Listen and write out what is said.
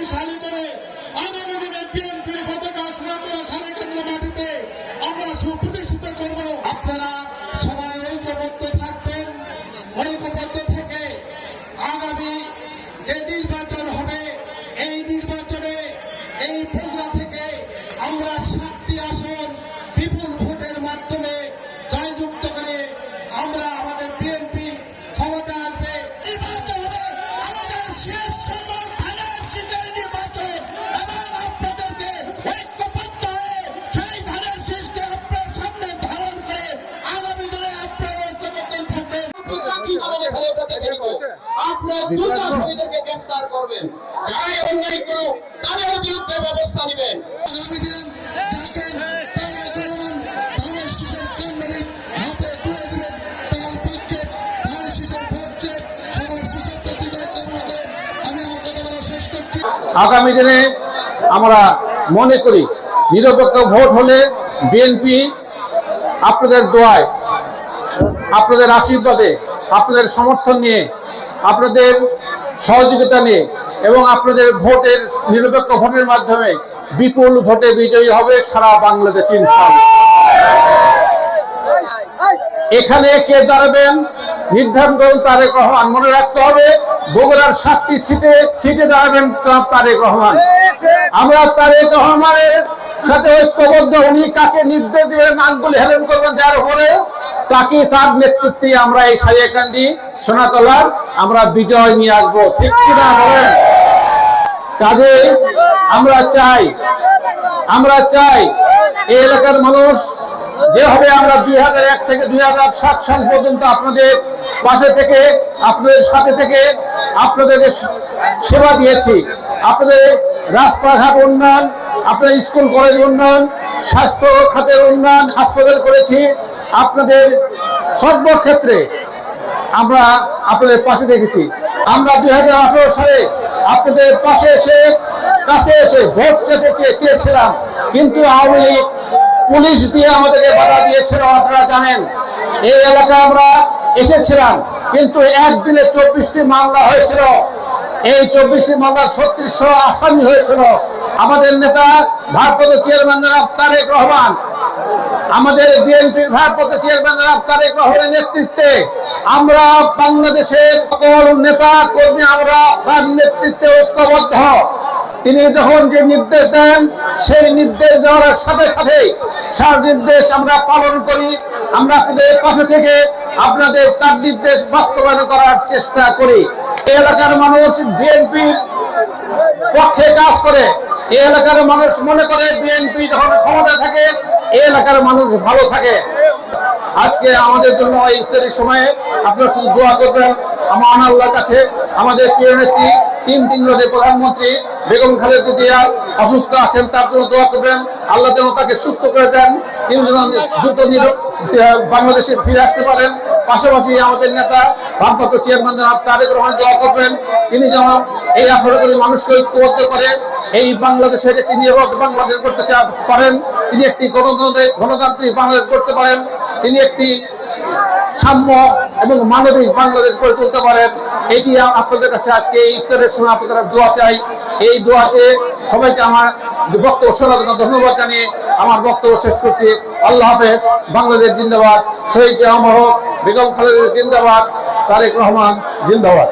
শক্তিশালী করে আগামী দিনে বিএনপির পতাকা সোনাতলা সারা কেন্দ্র মাটিতে আমরা সুপ্রতিষ্ঠিত করব। আপনারা সবাই ঐক্যবদ্ধ থাকবেন। ঐক্যবদ্ধ থেকে আগামী যে নির্বাচন হবে দ্রুত গ্রেফতার করবেন। যারাই অন্যায় করুক তাদের বিরুদ্ধে ব্যবস্থা নেবেন। আগামী দিনে আমরা মনে করি নিরপেক্ষ ভোট হলে বিএনপি আপনাদের দোয়ায় আপনাদের আশীর্বাদে আপনাদের সমর্থন নিয়ে আপনাদের সহযোগিতা নিয়ে এবং আপনাদের ভোটের নিরপেক্ষ ভোটের মাধ্যমে বিপুল ভোটে বিজয়ী হবে সারা বাংলাদেশ, ইনশাআল্লাহ। এখানে কে দাঁড়াবেন? নির্ধারণ করুন তারেক রহমান। মনে রাখতে হবে, বগুড়ার সাতটি সিটে সিটে দাঁড়াবেন তারেক রহমান। আমরা তারেক রহমানের সাথে ঐক্যবদ্ধ, উনি কাকে নির্দেশ দিবেন, আঙ্গুল হেলেন করবেন যার উপরে। তাকে তার নেতৃত্বে আমরা এই সারিয়াকান্দি সোনাতলার আমরা বিজয় নিয়ে আসব। ঠিক কিনা বলেন? কাজে আমরা চাই আমরা চাই এই এলাকার মানুষ যেভাবে আমরা দুই হাজার এক থেকে দুই হাজার সাত সাল পর্যন্ত আপনাদের পাশে থেকে, আপনাদের সাথে থেকে আপনাদের সেবা দিয়েছি। আপনাদের রাস্তাঘাট উন্নয়ন, আপনাদের স্কুল কলেজ উন্নয়ন, স্বাস্থ্য খাতের উন্নয়ন, হাসপাতাল করেছি। আপনাদের সর্বক্ষেত্রে আমরা আপনাদের পাশে দেখেছি। আমরা দুই সালে আপনাদের পাশে এসে, কাছে এসে ভোট চেয়েছিলাম। কিন্তু আওয়ামী লীগ পুলিশ দিয়ে আমাদেরকে বাধা দিয়েছিল, আপনারা জানেন। এই এলাকায় আমরা এসেছিলাম, কিন্তু একদিনে চব্বিশটি মামলা হয়েছিল। এই চব্বিশটি মামলা ছত্রিশশো আসামি হয়েছিল। আমাদের নেতা ভারপ্রাপ্ত চেয়ারম্যান জনাব তারেক রহমান আমাদের বিএনপির ভারপ্রাপ্ত চেয়ারম্যান জনাব তারেক রহমানের নেতৃত্বে আমরা বাংলাদেশের সকল নেতা কর্মী, আমরা তার নেতৃত্বে ঐক্যবদ্ধ। তিনি যখন যে নির্দেশ দেন, সেই নির্দেশ দেওয়ার সাথে সাথে সার নির্দেশ আমরা পালন করি। আমরা আপনাদের পাশে থেকে আপনাদের তার নির্দেশ বাস্তবায়ন করার চেষ্টা করি। এলাকার মানুষ বিএনপির পক্ষে কাজ করে। এলাকার মানুষ মনে করে বিএনপি যখন ক্ষমতা থাকে, এই এলাকার মানুষ ভালো থাকে। আজকে আমাদের জন্য এই ইফতারির সময়ে আপনারা শুধু দোয়া করবেন। আমার আল্লাহর কাছে আমাদের প্রিয় নেত্রী, তিন তিন রোধের প্রধানমন্ত্রী বেগম খালেদা জিয়া অসুস্থ আছেন, তার জন্য দোয়া করবেন। আল্লাহ যেন তাকে সুস্থ করে দেন। তিনি যেন দ্রুত বাংলাদেশে ফিরে আসতে পারেন। পাশাপাশি আমাদের নেতা, ভারপ্রাপ্ত চেয়ারম্যান জনাব তারেক রহমান দোয়া করবেন। তিনি যেন এই আঠারো মানুষকে ঐক্যবদ্ধ করে এই বাংলাদেশের একটি নিরাপদ বাংলাদেশ করতে পারেন, তিনি একটি গণতন্ত্রের গণতান্ত্রিক বাংলাদেশ করতে পারেন, তিনি একটি সাম্য এবং মানবিক বাংলাদেশ গড়ে তুলতে পারেন। এটি আপনাদের কাছে আজকে এই ইফতারের সময় আপনারা দোয়া চাই। এই দোয়াতে সবাইকে আমার বক্তব্য শোনার জন্য ধন্যবাদ জানিয়ে আমার বক্তব্য শেষ করছি। আল্লাহ হাফেজ, বাংলাদেশ জিন্দাবাদ। শহীদ আমর বেগম খালেদের জিন্দাবাদ, তারেক রহমান জিন্দাবাদ।